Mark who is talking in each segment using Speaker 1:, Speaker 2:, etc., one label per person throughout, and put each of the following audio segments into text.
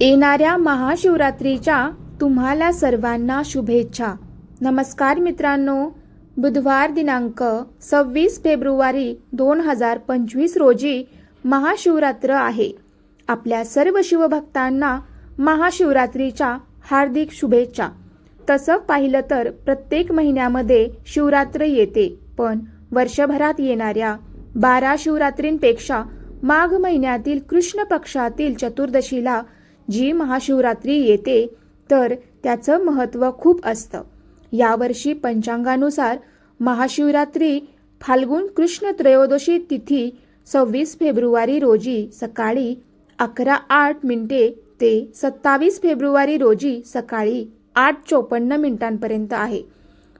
Speaker 1: येणाऱ्या महाशिवरात्रीच्या तुम्हाला सर्वांना शुभेच्छा. नमस्कार मित्रांनो बुधवार दिनांक सव्वीस फेब्रुवारी दोन हजार पंचवीस रोजी महाशिवरात्र आहे. आपल्या सर्व शिवभक्तांना महाशिवरात्रीच्या हार्दिक शुभेच्छा. तसं पाहिलं तर प्रत्येक महिन्यामध्ये शिवरात्र येते पण वर्षभरात येणाऱ्या बारा शिवरात्रींपेक्षा माघ महिन्यातील कृष्ण पक्षातील चतुर्दशीला जी महाशिवरात्री येते तर त्याचं महत्त्व खूप असतं. यावर्षी पंचांगानुसार महाशिवरात्री फाल्गुन कृष्ण त्रयोदशी तिथी सव्वीस फेब्रुवारी रोजी सकाळी अकरा आठ मिनिटे ते सत्तावीस फेब्रुवारी रोजी सकाळी आठ चोपन्न मिनिटांपर्यंत आहे.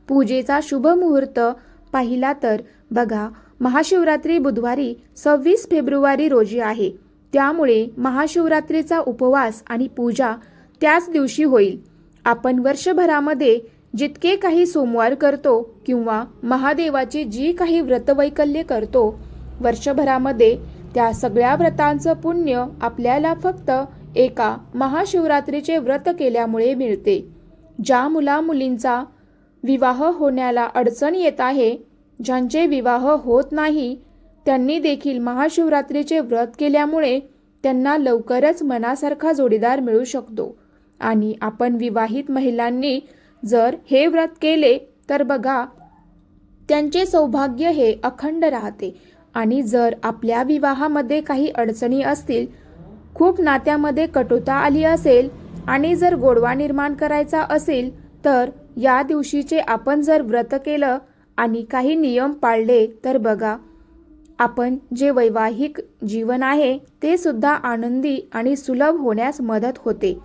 Speaker 1: पूजेचा शुभ मुहूर्त पाहिला तर बघा महाशिवरात्री बुधवारी सव्वीस फेब्रुवारी रोजी आहे. त्यामुळे महाशिवरात्रीचा उपवास आणि पूजा त्याच दिवशी होईल. आपण वर्षभरामध्ये जितके काही सोमवार करतो किंवा महादेवाची जी काही व्रतवैकल्य करतो वर्षभरामध्ये त्या सगळ्या व्रतांचं पुण्य आपल्याला फक्त एका महाशिवरात्रीचे व्रत केल्यामुळे मिळते. ज्या मुला मुलींचा विवाह होण्याला अडचण येत आहे ज्यांचे विवाह होत नाही त्यांनी देखील महाशिवरात्रीचे व्रत केल्यामुळे त्यांना लवकरच मनासारखा जोडीदार मिळू शकतो. आणि आपण विवाहित महिलांनी जर हे व्रत केले तर बघा त्यांचे सौभाग्य हे अखंड राहते. आणि जर आपल्या विवाहामध्ये काही अडचणी असतील खूप नात्यामध्ये कटुता आली असेल आणि जर गोडवा निर्माण करायचा असेल तर या दिवशीचे आपण जर व्रत केलं आणि काही नियम पाळले तर बघा आपण जे वैवाहिक जीवन आहे ते सुद्धा आनंदी आणि सुलभ होण्यास मदत होते.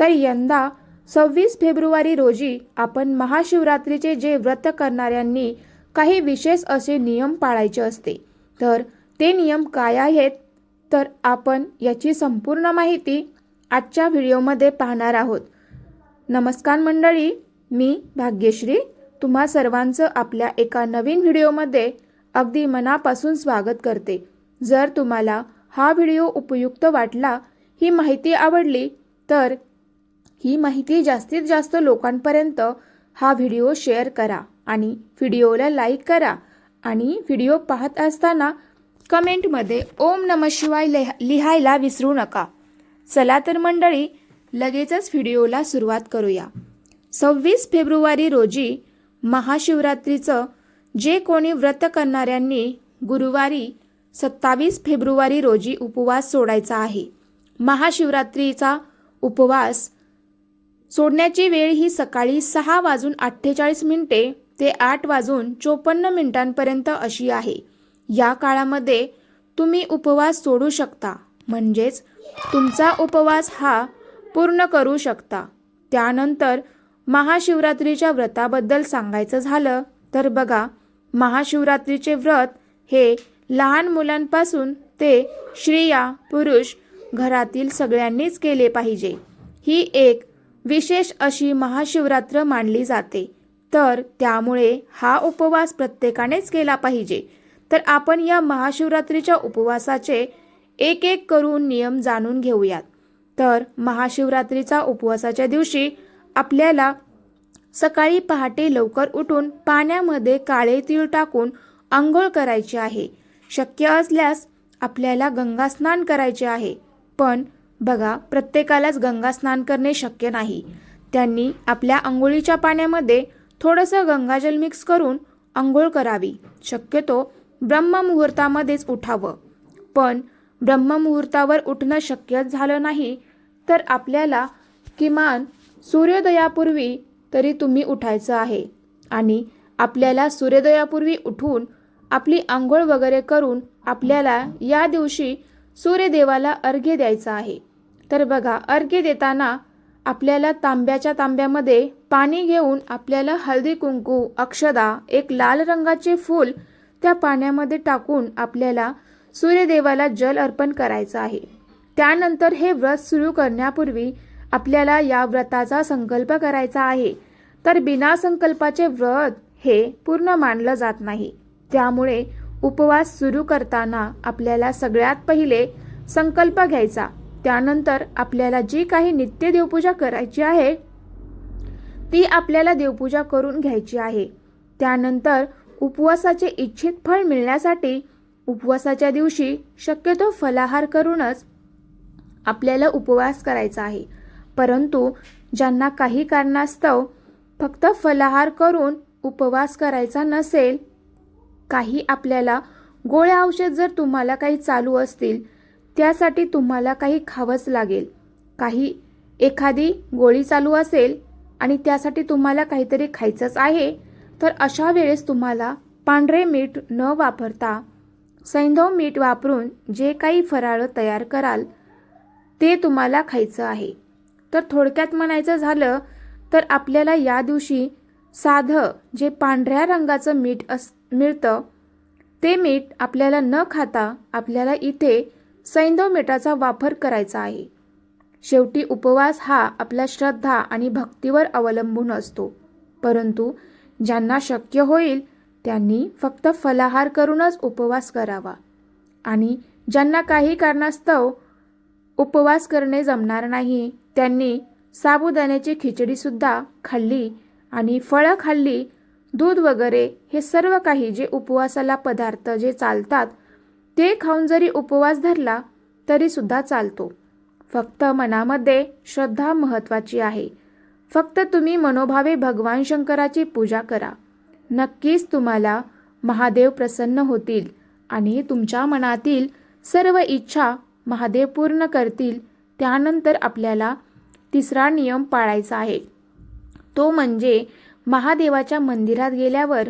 Speaker 1: तर यंदा सव्वीस फेब्रुवारी रोजी आपण महाशिवरात्रीचे जे व्रत करणाऱ्यांनी काही विशेष असे नियम पाळायचे असते. तर ते नियम काय आहेत? तर आपण याची संपूर्ण माहिती आजच्या व्हिडिओमध्ये पाहणार आहोत. नमस्कार मंडळी मी भाग्यश्री. तुम्हा सर्वांचं आपल्या एका नवीन व्हिडिओमध्ये अगदी मनापासून स्वागत करते. जर तुम्हाला हा व्हिडिओ उपयुक्त वाटला ही माहिती आवडली तर ही माहिती जास्तीत जास्त लोकांपर्यंत हा व्हिडिओ शेअर करा आणि व्हिडिओला लाईक करा आणि व्हिडिओ पाहत असताना कमेंटमध्ये ओम नम शिवाय लिहा लिहायला विसरू नका. चला तर मंडळी लगेचच व्हिडिओला सुरुवात करूया. सव्वीस फेब्रुवारी रोजी महाशिवरात्रीचं जे कोणी व्रत करणाऱ्यांनी गुरुवारी सत्तावीस फेब्रुवारी रोजी उपवास सोडायचा आहे. महाशिवरात्रीचा उपवास सोडण्याची वेळ ही सकाळी सहा वाजून अठ्ठेचाळीस मिनिटे ते आठ वाजून चोपन्न मिनिटांपर्यंत अशी आहे. या काळामध्ये तुम्ही उपवास सोडू शकता. म्हणजेच तुमचा उपवास हा पूर्ण करू शकता. त्यानंतर महाशिवरात्रीच्या व्रताबद्दल सांगायचं झालं तर बघा महाशिवरात्रीचे व्रत हे लहान मुलांपासून ते स्त्रिया पुरुष घरातील सगळ्यांनीच केले पाहिजे. ही एक विशेष अशी महाशिवरात्र मानली जाते. तर त्यामुळे हा उपवास प्रत्येकानेच केला पाहिजे. तर आपण या महाशिवरात्रीच्या उपवासाचे एक एक करून नियम जाणून घेऊयात. तर महाशिवरात्रीचा उपवासाच्या दिवशी आपल्याला सकाळी पहाटे लवकर उठून पाण्यामध्ये काळे तीळ टाकून आंघोळ करायची आहे. शक्य असल्यास आपल्याला गंगा स्नान करायचे आहे. पण बघा प्रत्येकालाच गंगा स्नान करणे शक्य नाही. त्यांनी आपल्या आंघोळीच्या पाण्यामध्ये थोडंसं गंगाजल मिक्स करून आंघोळ करावी. शक्यतो ब्रह्ममुहूर्तामध्येच उठावं. पण ब्रह्ममुहूर्तावर उठणं शक्य झालं नाही तर आपल्याला किमान सूर्योदयापूर्वी तरी तुम्ही उठायचं आहे. आणि आपल्याला सूर्योदयापूर्वी उठून आपली आंघोळ वगैरे करून आपल्याला या दिवशी सूर्यदेवाला अर्घ्य द्यायचं आहे. तर बघा अर्घ्य देताना आपल्याला तांब्याच्या तांब्यामध्ये पाणी घेऊन आपल्याला हळदी कुंकू अक्षदा एक लाल रंगाचे फूल त्या पाण्यामध्ये टाकून आपल्याला सूर्यदेवाला जल अर्पण करायचं आहे. त्यानंतर हे व्रत सुरू करण्यापूर्वी आपल्याला या व्रताचा संकल्प करायचा आहे. तर बिना संकल्पाचे व्रत हे पूर्ण मानलं जात नाही. त्यामुळे उपवास सुरू करताना आपल्याला सगळ्यात पहिले संकल्प घ्यायचा. त्यानंतर आपल्याला जी काही नित्य देवपूजा करायची आहे ती आपल्याला देवपूजा करून घ्यायची आहे. त्यानंतर उपवासाचे इच्छित फळ मिळण्यासाठी उपवासाच्या दिवशी शक्यतो फलाहार करूनच आपल्याला उपवास करायचा आहे. परंतु ज्यांना काही कारणास्तव फक्त फलाहार करून उपवास करायचा नसेल काही आपल्याला गोळ्या औषध जर तुम्हाला काही चालू असतील त्यासाठी तुम्हाला काही खावंच लागेल. काही एखादी गोळी चालू असेल आणि त्यासाठी तुम्हाला काहीतरी खायचंच आहे तर अशा वेळेस तुम्हाला पांढरे मीठ न वापरता सैंधव मीठ वापरून जे काही फराळं तयार कराल ते तुम्हाला खायचं आहे. तर थोडक्यात म्हणायचं झालं तर आपल्याला या दिवशी साधं जे पांढऱ्या रंगाचं मीठ अस मिळतं ते मीठ आपल्याला न खाता आपल्याला इथे सैंधव मीठाचा वापर करायचा आहे. शेवटी उपवास हा आपल्या श्रद्धा आणि भक्तीवर अवलंबून असतो. परंतु ज्यांना शक्य होईल त्यांनी फक्त फलाहार करूनच उपवास करावा. आणि ज्यांना काही कारणास्तव उपवास करणे जमणार नाही त्यांनी साबुदाण्याची खिचडीसुद्धा खाल्ली आणि फळं खाल्ली दूध वगैरे हे सर्व काही जे उपवासाला पदार्थ जे चालतात ते खाऊन जरी उपवास धरला तरीसुद्धा चालतो. फक्त मनामध्ये श्रद्धा महत्त्वाची आहे. फक्त तुम्ही मनोभावे भगवान शंकराची पूजा करा. नक्कीच तुम्हाला महादेव प्रसन्न होतील आणि तुमच्या मनातील सर्व इच्छा महादेव पूर्ण करतील त्यानंतर आपल्याला तिसरा नियम पाळायचा आहे. तो म्हणजे महादेवाच्या मंदिरात गेल्यावर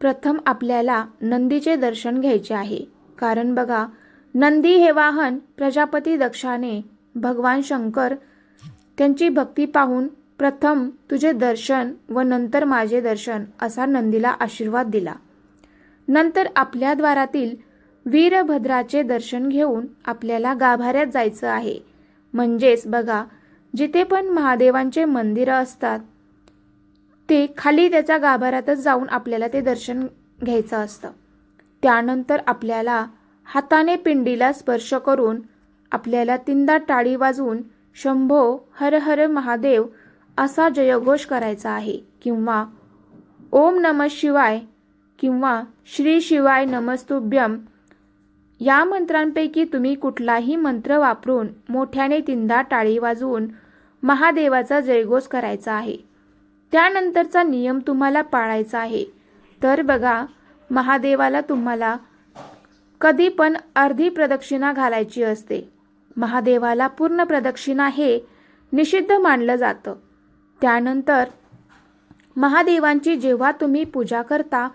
Speaker 1: प्रथम आपल्याला नंदीचे दर्शन घ्यायचे आहे. कारण बघा नंदी हे वाहन प्रजापती दक्षाने भगवान शंकर त्यांची भक्ती पाहून प्रथम तुझे दर्शन व नंतर माझे दर्शन असा नंदीला आशीर्वाद दिला. नंतर आपल्या द्वारातील वीरभद्राचे दर्शन घेऊन आपल्याला गाभाऱ्यात जायचं आहे. म्हणजेच बघा जिथे पण महादेवांचे मंदिरं असतात ते खाली त्याच्या गाभाऱ्यातच जाऊन आपल्याला ते दर्शन घ्यायचं असतं. त्यानंतर आपल्याला हाताने पिंडीला स्पर्श करून आपल्याला तीनदा टाळी वाजवून शंभो हर हर महादेव असा जयघोष करायचा आहे किंवा ओम नम शिवाय किंवा श्री शिवाय नमस्तुभ्यम या मंत्रांपैकी तुम्ही कुठलाही मंत्र वापरून मोठ्याने तीनदा टाळी वाजवून महादेवाचा जयघोष करायचा आहे. त्यानंतरचा नियम तुम्हाला पाळायचा आहे. तर बघा महादेवाला तुम्हाला कधी पण अर्धी प्रदक्षिणा घालायची असते. महादेवाला पूर्ण प्रदक्षिणा हे निषिद्ध मानलं जातं. त्यानंतर महादेवांची जेव्हा तुम्ही पूजा करता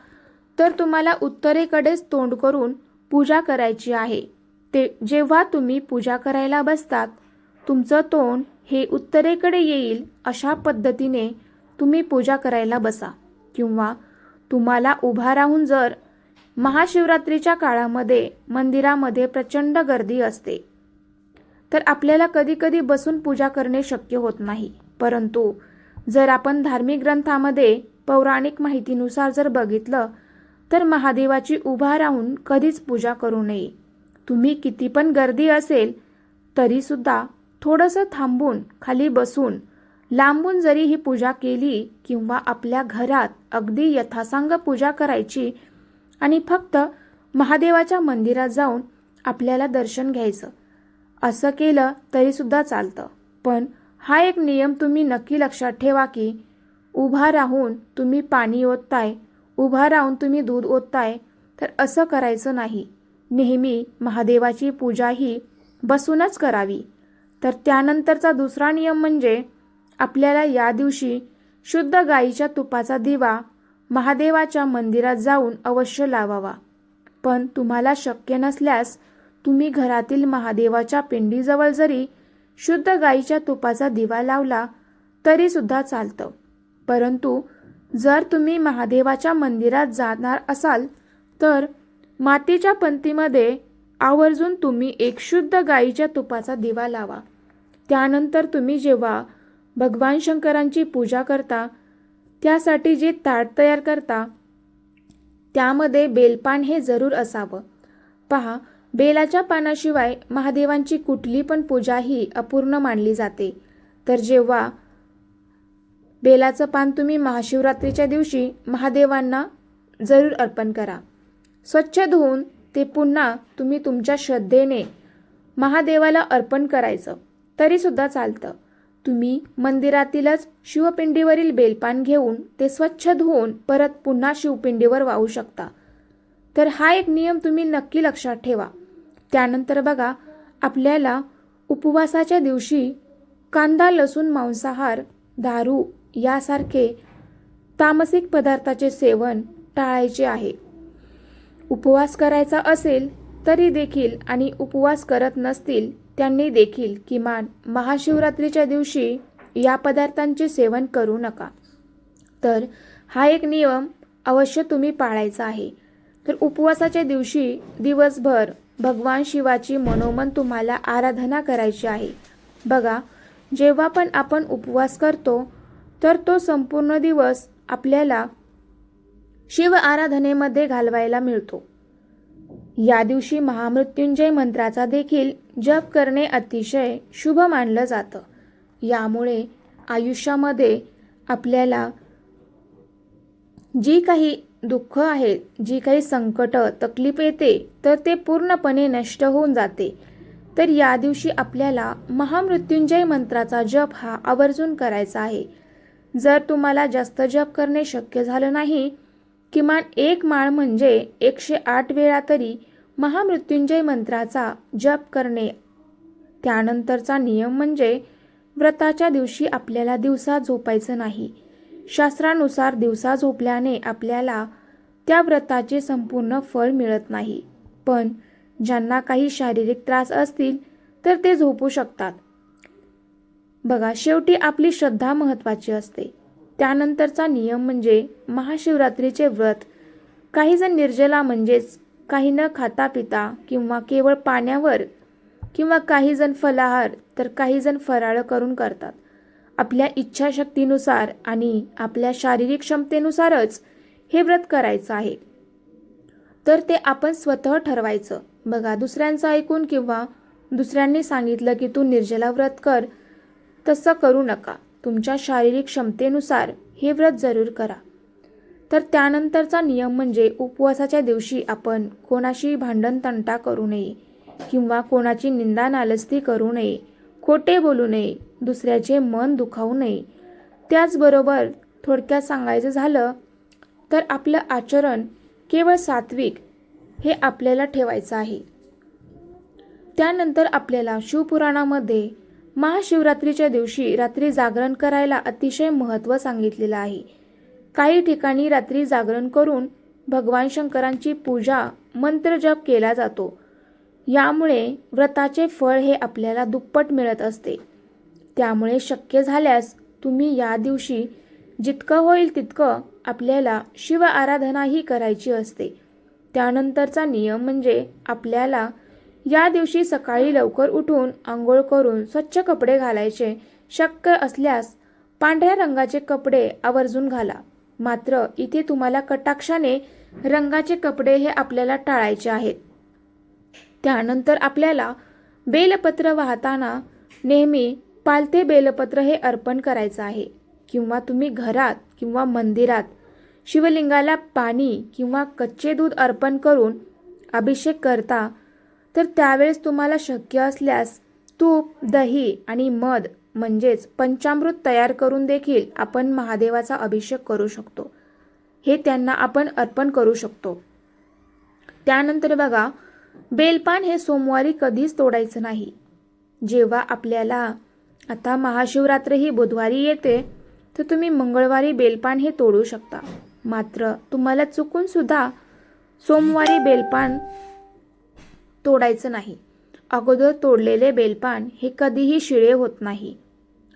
Speaker 1: तर तुम्हाला उत्तरेकडेच तोंड करून पूजा करायची आहे. ते जेव्हा तुम्ही पूजा करायला बसतात तुमचं तोंड हे उत्तरेकडे येईल अशा पद्धतीने तुम्ही पूजा करायला बसा. किंवा तुम्हाला उभा राहून जर महाशिवरात्रीच्या काळामध्ये मंदिरामध्ये प्रचंड गर्दी असते तर आपल्याला कधीकधी बसून पूजा करणे शक्य होत नाही. परंतु जर आपण धार्मिक ग्रंथामध्ये पौराणिक माहितीनुसार जर बघितलं तर महादेवाची उभा राहून कधीच पूजा करू नये. तुम्ही किती पण गर्दी असेल तरीसुद्धा थोडंसं थांबून खाली बसून लांबून जरी ही पूजा केली किंवा आपल्या घरात अगदी यथासांग पूजा करायची आणि फक्त महादेवाच्या मंदिरात जाऊन आपल्याला दर्शन घ्यायचं असं केलं तरीसुद्धा चालतं. पण हा एक नियम तुम्ही नक्की लक्षात ठेवा की उभा राहून तुम्ही पाणी ओतताय उभा राहून तुम्ही दूध ओतताय तर असं करायचं नाही. नेहमी महादेवाची पूजा ही बसूनच करावी. तर त्यानंतरचा दुसरा नियम म्हणजे आपल्याला या दिवशी शुद्ध गाईच्या तुपाचा दिवा महादेवाच्या मंदिरात जाऊन अवश्य लावावा. पण तुम्हाला शक्य नसल्यास तुम्ही घरातील महादेवाच्या पिंडीजवळ जरी शुद्ध गाईच्या तुपाचा दिवा लावला तरीसुद्धा चालतं. परंतु जर तुम्ही महादेवाच्या मंदिरात जाणार असाल तर मातीच्या पंक्तीमध्ये आवर्जून तुम्ही एक शुद्ध गाईच्या तुपाचा दिवा लावा. त्यानंतर तुम्ही जेव्हा भगवान शंकरांची पूजा करता त्यासाठी जे ताट तयार करता त्यामध्ये बेलपान हे जरूर असावं. पहा बेलाच्या पानाशिवाय महादेवांची कुठली पण पूजा ही अपूर्ण मानली जाते. तर जेव्हा बेलाचं पान तुम्ही महाशिवरात्रीच्या दिवशी महादेवांना जरूर अर्पण करा. स्वच्छ धुवून ते पुन्हा तुम्ही तुमच्या श्रद्धेने महादेवाला अर्पण करायचं. तरीसुद्धा चालतं. तुम्ही मंदिरातीलच शिवपिंडीवरील बेलपान घेऊन ते स्वच्छ धुवून परत पुन्हा शिवपिंडीवर वाहू शकता. तर हा एक नियम तुम्ही नक्की लक्षात ठेवा. त्यानंतर बघा आपल्याला उपवासाच्या दिवशी कांदा लसूण मांसाहार दारू यासारखे तामसिक पदार्थाचे सेवन टाळायचे आहे. उपवास करायचा असेल तरी देखील आणि उपवास करत नसतील त्यांनी देखील किमान महाशिवरात्रीच्या दिवशी या पदार्थांचे सेवन करू नका. तर हा एक नियम अवश्य तुम्ही पाळायचा आहे. तर उपवासाच्या दिवशी दिवसभर भगवान शिवाची मनोमन तुम्हाला आराधना करायची आहे. बघा जेव्हा पण आपण उपवास करतो तर तो संपूर्ण दिवस आपल्याला शिव आराधनेमध्ये घालवायला मिळतो. या दिवशी महामृत्युंजय मंत्राचा देखील जप करणे अतिशय शुभ मानलं जातं. यामुळे आयुष्यामध्ये आपल्याला जी काही दुःख आहेत जी काही संकट तकलीफ येते तर ते पूर्णपणे नष्ट होऊन जाते. तर या दिवशी आपल्याला महामृत्युंजय मंत्राचा जप हा आवर्जून करायचा आहे. जर तुम्हाला जास्त जप करणे शक्य झालं नाही किमान एक माळ म्हणजे एकशे आठ वेळा तरी महामृत्युंजय मंत्राचा जप करणे. त्यानंतरचा नियम म्हणजे व्रताच्या दिवशी आपल्याला दिवसा झोपायचं नाही. शास्त्रानुसार दिवसा झोपल्याने आपल्याला त्या व्रताचे संपूर्ण फळ मिळत नाही. पण ज्यांना काही शारीरिक त्रास असतील तर ते झोपू शकतात. बघा शेवटी आपली श्रद्धा महत्त्वाची असते. त्यानंतरचा नियम म्हणजे महाशिवरात्रीचे व्रत. काही जण निर्जला म्हणजेच काही न खाता पिता किंवा केवळ पाण्यावर किंवा काही जण फलाहार तर काही जण फराळ करून करतात. आपल्या इच्छाशक्तीनुसार आणि आपल्या शारीरिक क्षमतेनुसारच हे व्रत करायचं आहे. तर ते आपण स्वतः ठरवायचं. बघा दुसऱ्यांचं ऐकून किंवा दुसऱ्यांनी सांगितलं की तू निर्जला व्रत कर तसं करू नका. तुमच्या शारीरिक क्षमतेनुसार हे व्रत जरूर करा. तर त्यानंतरचा नियम म्हणजे उपवासाच्या दिवशी आपण कोणाशी भांडण तंटा करू नये किंवा कोणाची निंदा नालस्ती करू नये खोटे बोलू नये दुसऱ्याचे मन दुखावू नये. त्याचबरोबर थोडक्यात सांगायचं झालं तर आपलं आचरण केवळ सात्विक हे आपल्याला ठेवायचं आहे. त्यानंतर आपल्याला शिवपुराणामध्ये महाशिवरात्रीच्या दिवशी रात्री जागरण करायला अतिशय महत्त्व सांगितलेलं आहे. काही ठिकाणी रात्री जागरण करून भगवान शंकरांची पूजा मंत्रजप केला जातो. यामुळे व्रताचे फळ हे आपल्याला दुप्पट मिळत असते. त्यामुळे शक्य झाल्यास तुम्ही या दिवशी जितकं होईल तितकं आपल्याला शिव आराधनाही करायची असते. त्यानंतरचा नियम म्हणजे आपल्याला या दिवशी सकाळी लवकर उठून आंघोळ करून स्वच्छ कपडे घालायचे. शक्य असल्यास पांढऱ्या रंगाचे कपडे आवर्जून घाला. मात्र इथे तुम्हाला कटाक्षाने रंगाचे कपडे हे आपल्याला टाळायचे आहेत. त्यानंतर आपल्याला बेलपत्र वाहताना नेहमी पालते बेलपत्र हे अर्पण करायचं आहे. किंवा तुम्ही घरात किंवा मंदिरात शिवलिंगाला पाणी किंवा कच्चे दूध अर्पण करून अभिषेक करता तर त्यावेळेस तुम्हाला शक्य असल्यास तूप दही आणि मध म्हणजेच पंचामृत तयार करून देखील आपण महादेवाचा अभिषेक करू शकतो. हे त्यांना आपण अर्पण करू शकतो. त्यानंतर बघा बेलपान हे सोमवारी कधीच तोडायचं नाही. जेव्हा आपल्याला आता महाशिवरात्र ही बुधवारी येते तर तुम्ही मंगळवारी बेलपान हे तोडू शकता. मात्र तुम्हाला चुकून सुद्धा सोमवारी बेलपान तोडायचं नाही. अगोदर तोडलेले बेलपान हे कधीही शिळे होत नाही.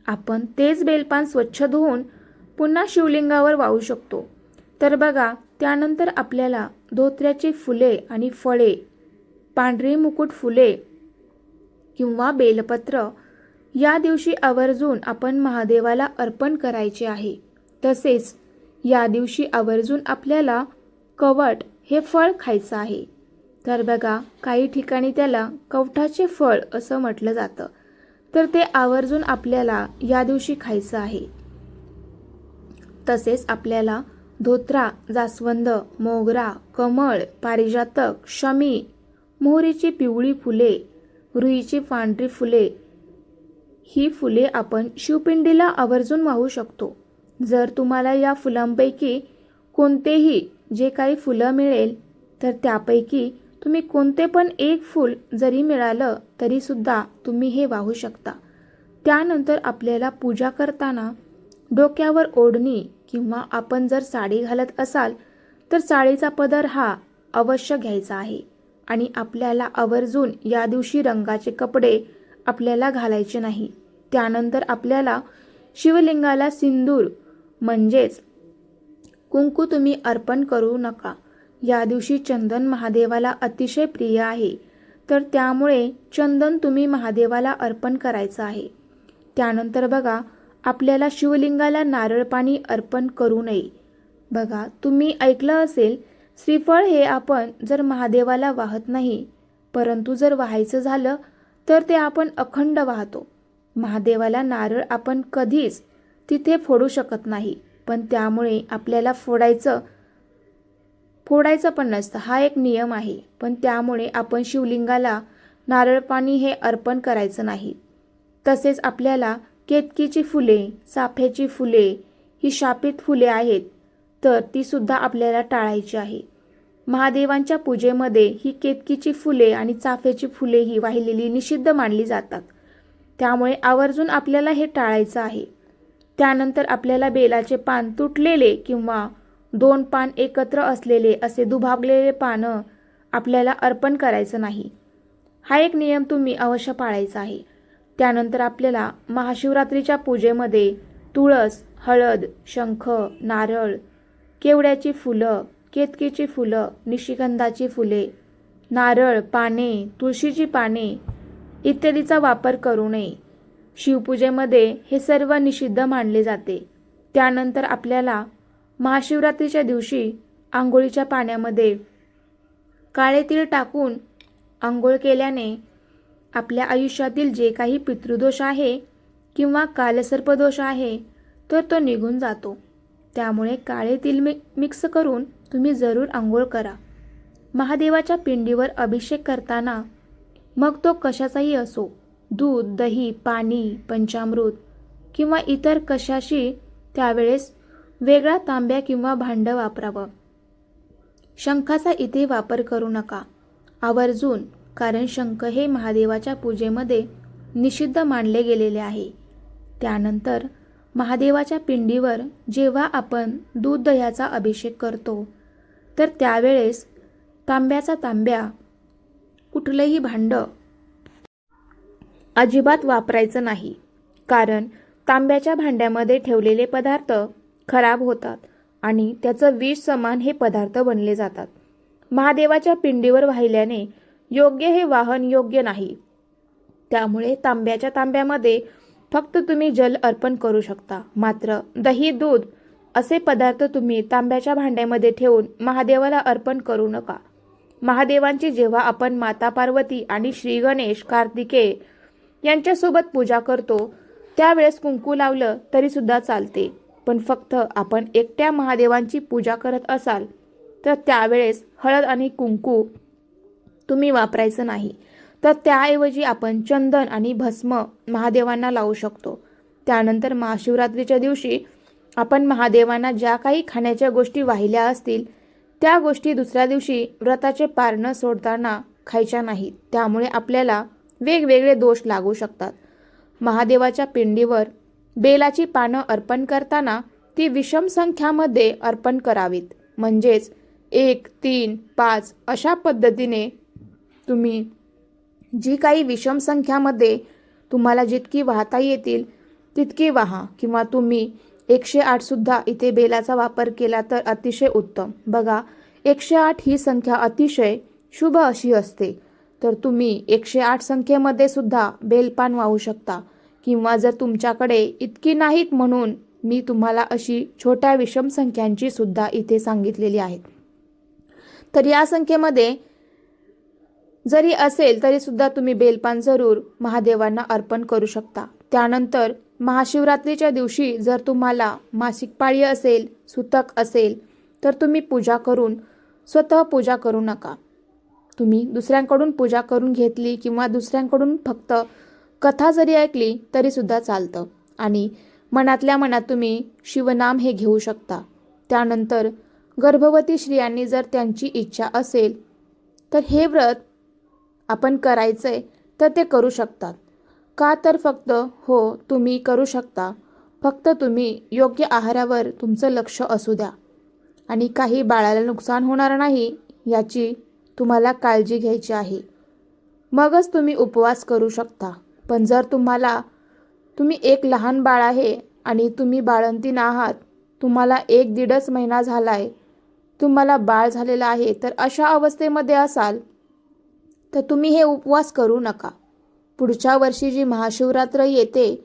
Speaker 1: आपण तेच बेलपान स्वच्छ धुवून पुन्हा शिवलिंगावर वाहू शकतो. तर बघा त्यानंतर आपल्याला धोत्र्याची फुले आणि फळे पांढरी मुकुट फुले किंवा बेलपत्र या दिवशी आवर्जून आपण महादेवाला अर्पण करायचे आहे. तसेच या दिवशी आवर्जून आपल्याला कवट हे फळ खायचं आहे. तर बघा काही ठिकाणी त्याला कवठाचे फळ असं म्हटलं जातं. तर ते आवर्जून आपल्याला या दिवशी खायचं आहे. तसेच आपल्याला धोत्रा जास्वंद मोगरा कमळ पारिजातक शमी मोहरीची पिवळी फुले रुईची पांढरी फुले ही फुले आपण शिवपिंडीला आवर्जून वाहू शकतो. जर तुम्हाला या फुलांपैकी कोणतेही जे काही फुलं मिळेल तर त्यापैकी तुम्ही कोणते पण एक फूल जरी मिळालं तरीसुद्धा तुम्ही हे वाहू शकता. त्यानंतर आपल्याला पूजा करताना डोक्यावर ओढणी किंवा आपण जर साडी घालत असाल तर साडीचा पदर हा अवश्य घ्यायचा आहे आणि आपल्याला आवर्जून या दिवशी रंगाचे कपडे आपल्याला घालायचे नाही. त्यानंतर आपल्याला शिवलिंगाला सिंदूर म्हणजेच कुंकू तुम्ही अर्पण करू नका. या दिवशी चंदन महादेवाला अतिशय प्रिय आहे. तर त्यामुळे चंदन तुम्ही महादेवाला अर्पण करायचं आहे. त्यानंतर बघा आपल्याला शिवलिंगाला नारळ पाणी अर्पण करू नये. बघा तुम्ही ऐकलं असेल श्रीफळ हे आपण जर महादेवाला वाहत नाही परंतु जर वाहायचं झालं तर ते आपण अखंड वाहतो. महादेवाला नारळ आपण कधीच तिथे फोडू शकत नाही. पण त्यामुळे आपल्याला फोडायचं फोडायचं पण नसतं. हा एक नियम आहे. पण त्यामुळे आपण शिवलिंगाला नारळ पाणी हे अर्पण करायचं नाही. तसेच आपल्याला केतकीची फुले चाफ्याची फुले ही शापित फुले आहेत तर ती सुद्धा आपल्याला टाळायची आहे. महादेवांच्या पूजेमध्ये ही केतकीची फुले आणि चाफ्याची फुले ही वाहिलेली निषिद्ध मानली जातात. त्यामुळे आवर्जून आपल्याला हे टाळायचं आहे. त्यानंतर आपल्याला बेलाचे पान तुटलेले किंवा दोन पान एकत्र असलेले असे दुभागलेले पानं आपल्याला अर्पण करायचं नाही. हा एक नियम तुम्ही अवश्य पाळायचा आहे. त्यानंतर आपल्याला महाशिवरात्रीच्या पूजेमध्ये तुळस हळद शंख नारळ केवड्याची फुलं केतकीची फुलं निशिगंधाची फुले नारळ पाने तुळशीची पाने इत्यादीचा वापर करू नये. शिवपूजेमध्ये हे सर्व निषिद्ध मानले जाते. त्यानंतर आपल्याला महाशिवरात्रीच्या दिवशी आंघोळीच्या पाण्यामध्ये काळे तीळ टाकून आंघोळ केल्याने आपल्या आयुष्यातील जे काही पितृदोष आहे किंवा कालसर्पदोष आहे तर तो निघून जातो. त्यामुळे काळे तिल मि मिक्स करून तुम्ही जरूर आंघोळ करा. महादेवाच्या पिंडीवर अभिषेक करताना मग तो कशाचाही असो दूध दही पाणी पंचामृत किंवा इतर कशाशी त्यावेळेस वेगळा तांब्या किंवा भांडं वापरावं. शंखाचा इथे वापर करू नका. आवर्जून कारण शंख हे महादेवाच्या पूजेमध्ये निषिद्ध मानले गेलेले आहे. त्यानंतर महादेवाच्या पिंडीवर जेव्हा आपण दूध दह्याचा अभिषेक करतो तर त्यावेळेस तांब्याचा तांब्या कुठलंही भांडं अजिबात वापरायचं नाही. कारण तांब्याच्या भांड्यामध्ये ठेवलेले पदार्थ खराब होतात आणि त्याचं विष समान हे पदार्थ बनले जातात. महादेवाच्या पिंडीवर वाहिल्याने योग्य हे वाहन योग्य नाही. त्यामुळे तांब्याच्या तांब्यामध्ये फक्त तुम्ही जल अर्पण करू शकता. मात्र दही दूध असे पदार्थ तुम्ही तांब्याच्या भांड्यामध्ये ठेवून महादेवाला अर्पण करू नका. महादेवांची जेव्हा आपण माता पार्वती आणि श्री गणेश कार्तिकेय यांच्यासोबत पूजा करतो त्यावेळेस कुंकू लावलं तरीसुद्धा चालते. पण फक्त आपण एकट्या महादेवांची पूजा करत असाल तर त्यावेळेस हळद आणि कुंकू तुम्ही वापरायचं नाही. तर त्याऐवजी आपण चंदन आणि भस्म महादेवांना लावू शकतो. त्यानंतर महाशिवरात्रीच्या दिवशी आपण महादेवांना ज्या काही खाण्याच्या गोष्टी वाहिल्या असतील त्या गोष्टी दुसऱ्या दिवशी व्रताचे पारणं सोडताना खायच्या नाहीत. त्यामुळे आपल्याला वेगवेगळे दोष लागू शकतात. महादेवाच्या पिंडीवर बेलाची पानं अर्पण करताना ती विषम संख्यामध्ये अर्पण करावीत. म्हणजेच एक तीन पाच अशा पद्धतीने तुम्ही जी काही विषम संख्यामध्ये तुम्हाला जितकी वाहता येतील तितकी वाहा किंवा तुम्ही एकशे आठसुद्धा इथे बेलाचा वापर केला तर अतिशय उत्तम. बघा एकशे आठ ही संख्या अतिशय शुभ अशी असते. तर तुम्ही एकशे आठ संख्येमध्ये सुद्धा बेलपान वाहू शकता. किंवा जर तुमच्याकडे इतकी नाहीत म्हणून मी तुम्हाला अशी छोट्या विषम संख्यांची सुद्धा इथे सांगितलेली आहेत. तर या संख्येमध्ये जरी असेल तरी सुद्धा तुम्ही बेलपान जरूर महादेवांना अर्पण करू शकता. त्यानंतर महाशिवरात्रीच्या दिवशी जर तुम्हाला मासिक पाळी असेल सुतक असेल तर तुम्ही पूजा करून स्वतः पूजा करू नका. तुम्ही दुसऱ्यांकडून पूजा करून घेतली किंवा दुसऱ्यांकडून फक्त कथा जरी ऐकली तरीसुद्धा चालतं. आणि मनातल्या मनात तुम्ही शिवनाम हे घेऊ शकता. त्यानंतर गर्भवती स्त्रियांनी जर त्यांची इच्छा असेल तर हे व्रत आपण करायचं आहे तर ते करू शकतात. का तर फक्त हो तुम्ही करू शकता. फक्त तुम्ही योग्य आहारावर तुमचं लक्ष असू द्या. आणि काही बाळाला नुकसान होणार नाही याची तुम्हाला काळजी घ्यायची आहे. मगच तुम्ही उपवास करू शकता. पण जर तुम्हाला तुम्ही एक लहान बाळ आहे आणि तुम्ही बाळंतीन आहात तुम्हाला एक दीडच महिना झाला आहे तुम्हाला बाळ झालेलं आहे तर अशा अवस्थेमध्ये असाल तर तुम्ही हे उपवास करू नका. पुढच्या वर्षी जी महाशिवरात्र येते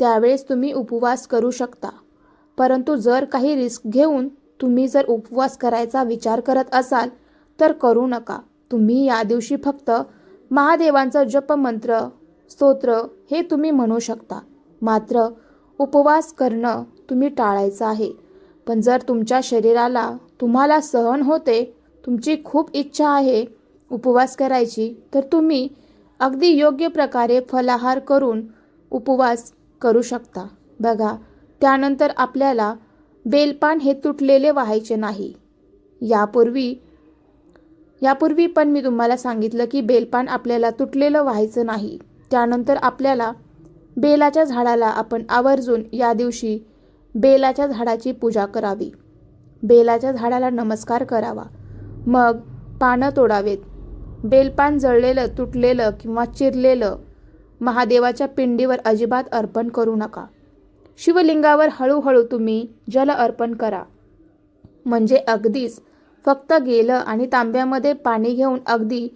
Speaker 1: त्यावेळेस तुम्ही उपवास करू शकता. परंतु जर काही रिस्क घेऊन तुम्ही जर उपवास करायचा विचार करत असाल तर करू नका. तुम्ही या दिवशी फक्त महादेवांचं जपमंत्र स्तोत्र हे तुम्ही म्हणू शकता. मात्र उपवास करणं तुम्ही टाळायचं आहे. पण जर तुमच्या शरीराला तुम्हाला सहन होते तुमची खूप इच्छा आहे उपवास करायची तर तुम्ही अगदी योग्य प्रकारे फलाहार करून उपवास करू शकता. बघा त्यानंतर आपल्याला बेलपान हे तुटलेले व्हायचे नाही. यापूर्वी यापूर्वी पण मी तुम्हाला सांगितलं की बेलपान आपल्याला तुटलेलं व्हायचं नाही. त्यानंतर आपल्याला बेलाच्या झाडाला आपण आवर्जून या दिवशी बेलाच्या झाडाची पूजा करावी. बेलाच्या झाडाला नमस्कार करावा. मग पानं तोडावेत. बेलपान जळलेलं तुटलेलं किंवा चिरलेलं महादेवाच्या पिंडीवर अजिबात अर्पण करू नका. शिवलिंगावर हळूहळू तुम्ही जल अर्पण करा. म्हणजे अगदीच फक्त गेलं आणि तांब्यामध्ये पाणी घेऊन अगदी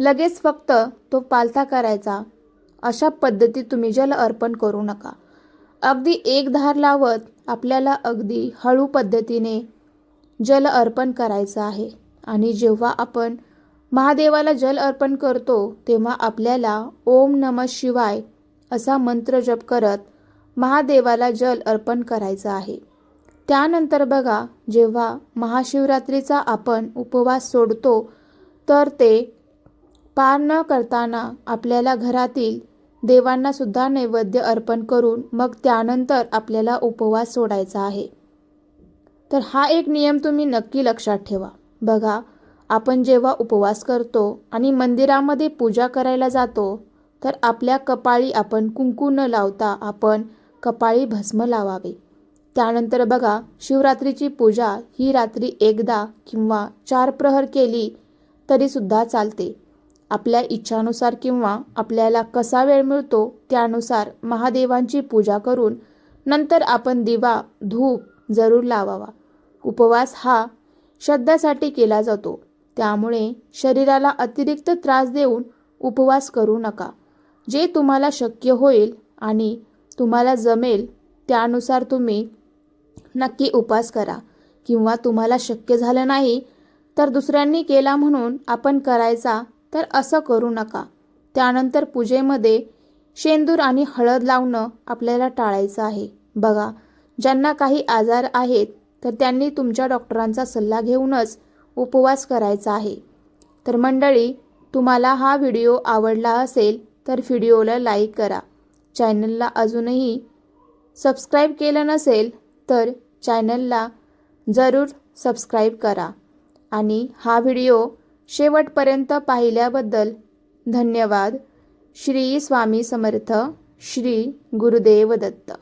Speaker 1: लगेच फक्त तो पालथा करायचा अशा पद्धतीत तुम्ही जल अर्पण करू नका. अगदी एक धार लावत आपल्याला अगदी हळू पद्धतीने जल अर्पण करायचं आहे. आणि जेव्हा आपण महादेवाला जल अर्पण करतो तेव्हा आपल्याला ओम नम शिवाय असा मंत्र जप करत महादेवाला जल अर्पण करायचं आहे. त्यानंतर बघा जेव्हा महाशिवरात्रीचा आपण उपवास सोडतो तर ते पार न करताना आपल्याला घरातील देवांना सुद्धा नैवेद्य अर्पण करून मग त्यानंतर आपल्याला उपवास सोडायचा आहे. तर हा एक नियम तुम्ही नक्की लक्षात ठेवा. बघा आपण जेव्हा उपवास करतो आणि मंदिरामध्ये पूजा करायला जातो तर आपल्या कपाळी आपण कुंकू न लावता आपण कपाळी भस्म लावावे. त्यानंतर बघा शिवरात्रीची पूजा ही रात्री एकदा किंवा चार प्रहर केली तरीसुद्धा चालते. आपल्या इच्छानुसार किंवा आपल्याला कसा वेळ मिळतो त्यानुसार महादेवांची पूजा करून नंतर आपण दिवा धूप जरूर लावावा. उपवास हा श्रद्धासाठी केला जातो. त्यामुळे शरीराला अतिरिक्त त्रास देऊन उपवास करू नका. जे तुम्हाला शक्य होईल आणि तुम्हाला जमेल त्यानुसार तुम्ही नक्की उपवास करा. किंवा तुम्हाला शक्य झालं नाही तर दुसऱ्यांनी केला म्हणून आपण करायचा तर असं करू नका. त्यानंतर पूजेमध्ये शेंदूर आणि हळद लावणं आपल्याला टाळायचं आहे. बघा ज्यांना काही आजार आहेत तर त्यांनी तुमच्या डॉक्टरांचा सल्ला घेऊनच उपवास करायचा आहे. तर मंडळी तुम्हाला हा व्हिडिओ आवडला असेल तर व्हिडिओला लाईक करा. चॅनलला अजूनही सबस्क्राईब केलं नसेल तर चॅनलला जरूर सबस्क्राईब करा. आणि हा व्हिडिओ शेवटपर्यंत पाहिल्याबद्दल धन्यवाद. श्री स्वामी समर्थ. श्री गुरुदेव दत्त.